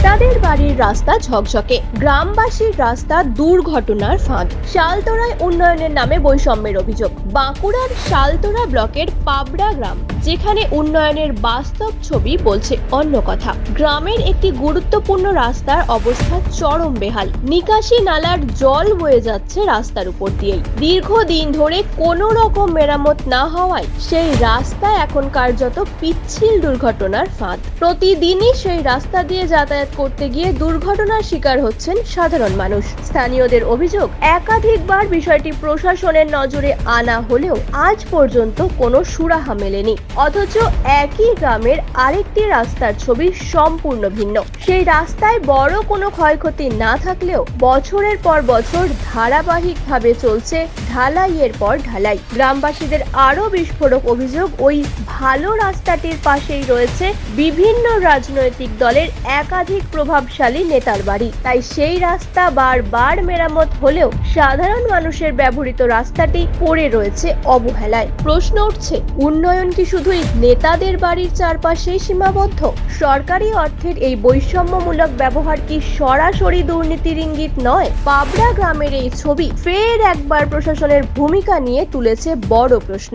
নেতাদের বাড়ির রাস্তা ঝকঝকে। গ্রামবাসীর রাস্তা দুর্ঘটনার ফাঁদ। শালতোরায় উন্নয়নের নামে বৈষম্যের অভিযোগ। বাঁকুড়ার শালতোরা ব্লকের পাবড়া গ্রাম। যেখানে উন্নয়নের বাস্তব ছবি বলছে অন্য কথা। গ্রামের একটি গুরুত্বপূর্ণ রাস্তার অবস্থা চরম বেহাল। নিকাশি নালার জল বয়ে যাচ্ছে রাস্তার উপর দিয়েই। দীর্ঘদিন ধরে কোনো রকম মেরামত না হওয়ায় সেই রাস্তা এখন কার্যত পিচ্ছিল দুর্ঘটনার ফাঁদ। প্রতিদিনই সেই রাস্তা দিয়ে যাতায়াত করতে গিয়ে দুর্ঘটনার শিকার হচ্ছেন সাধারণ মানুষ। স্থানীয়দের অভিযোগ, একাধিকবার বিষয়টি প্রশাসনের নজরে আনা হলেও আজ পর্যন্ত কোনো সুরাহা মেলেনি। অথচ একই গ্রামের আরেকটি রাস্তার ছবি সম্পূর্ণ ভিন্ন। সেই রাস্তায় বড় কোনো ক্ষয়ক্ষতি না থাকলেও বছরের পর বছর ধারাবাহিকভাবে চলছে ঢালাইয়ের পর ঢালাই। গ্রামবাসীদের আরও বিস্ফোরক অভিযোগ, ওই ভালো রাস্তাটির পাশেই রয়েছে বিভিন্ন রাজনৈতিক দলের একাধিক প্রভাবশালী নেতার বাড়ি। তাই সেই রাস্তা বারবার মেরামত হলেও সাধারণ মানুষের ব্যবহৃত রাস্তাটি পড়ে রয়েছে অবহেলায়। প্রশ্ন উঠছে, উন্নয়ন কি শুধুই নেতাদের বাড়ির চারপাশেই সীমাবদ্ধ। সরকারি অর্থের এই বৈষম্যমূলক ব্যবহার কি সরাসরি দুর্নীতির ইঙ্গিত নয়? পাবড়া গ্রামের এই ছবি ফের একবার প্রশাসনের ভূমিকা নিয়ে তুলেছে বড় প্রশ্ন।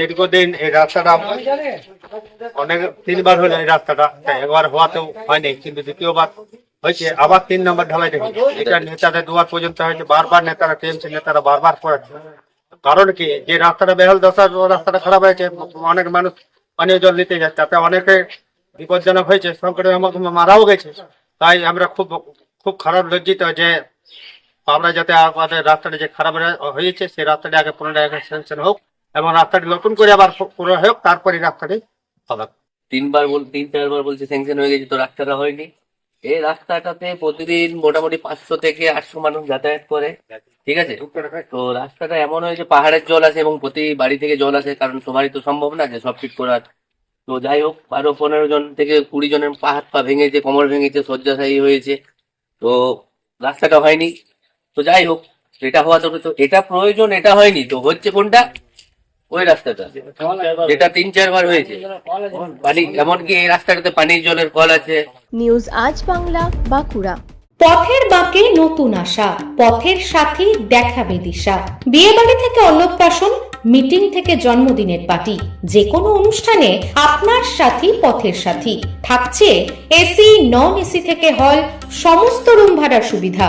দীর্ঘদিন এই রাস্তাটা অনেক তিনবার হলো এই রাস্তাটা একবার হওয়াতেও হয়নি, কিন্তু দ্বিতীয়বার হয়েছে, আবার তিন নম্বর ঢালাইতে হয়েছে এটা নেতাদের দুয়ার পর্যন্ত হয়েছে, বারবার নেতারা টিএমসি নেতারা বারবার করেছে কারণ কি? যে রাস্তাটা বেহাল দশা রাস্তাটা খারাপ হয়েছে, অনেক মানুষ পানীয় জল নিতে যাচ্ছে, তাতে অনেকে বিপজ্জনক হয়েছে সংকটে মারাও গেছে। তাই আমরা খুব খুব খারাপ লজ্জিত যে আমরা যাতে আমাদের রাস্তাটা যে খারাপ হয়েছে, সেই রাস্তাটা আগে পুনরায় স্যাংশন হোক এবং রাস্তাটি নতুন করে আবার পুরো হোক তারপরে রাস্তাটি তিনবার বল, তিন, চারবার বলছে স্যাংশন হয়ে গেছে, তো রাস্তাটা হয়নি। এই রাস্তাটাতে প্রতিদিন মোটামুটি পাঁচশো থেকে আটশো মানুষ যাতায়াত করে, ঠিক আছে? তো রাস্তাটা এমন হয়েছে পাহাড়ের জল আসে এবং প্রতি বাড়ি থেকে জল আসে, কারণ সবারই তো সম্ভব না যে সব ঠিক করার। তো যাই হোক বারো পনেরো জন থেকে কুড়ি জনের হাত পা ভেঙেছে, কোমর ভেঙেছে, শয্যাশায়ী হয়েছে। তো রাস্তাটা হয়নি। তো যাই হোক, এটা হওয়া তো এটা প্রয়োজন, এটা হয়নি। তো হচ্ছে কোনটা? ওই রাস্তাটা। যেটা তিন চারবার হয়েছে। পানি এমনকি এই রাস্তাটাতে পানির জলের কল আছে। নিউজ আজ বাংলা বাঁকুড়া। পথের বাঁকে নতুন আশা পথের সাথী দেখাবে দিশা। বিয়ে বাড়ি থেকে অন্নপ্রাশন মিটিং থেকে জন্মদিনের পার্টি। যে কোনো অনুষ্ঠানে আপনার সাথী পথের সাথী। থাকছে এসি নন এসি থেকে হল সমস্ত রুম ভাড়ার সুবিধা।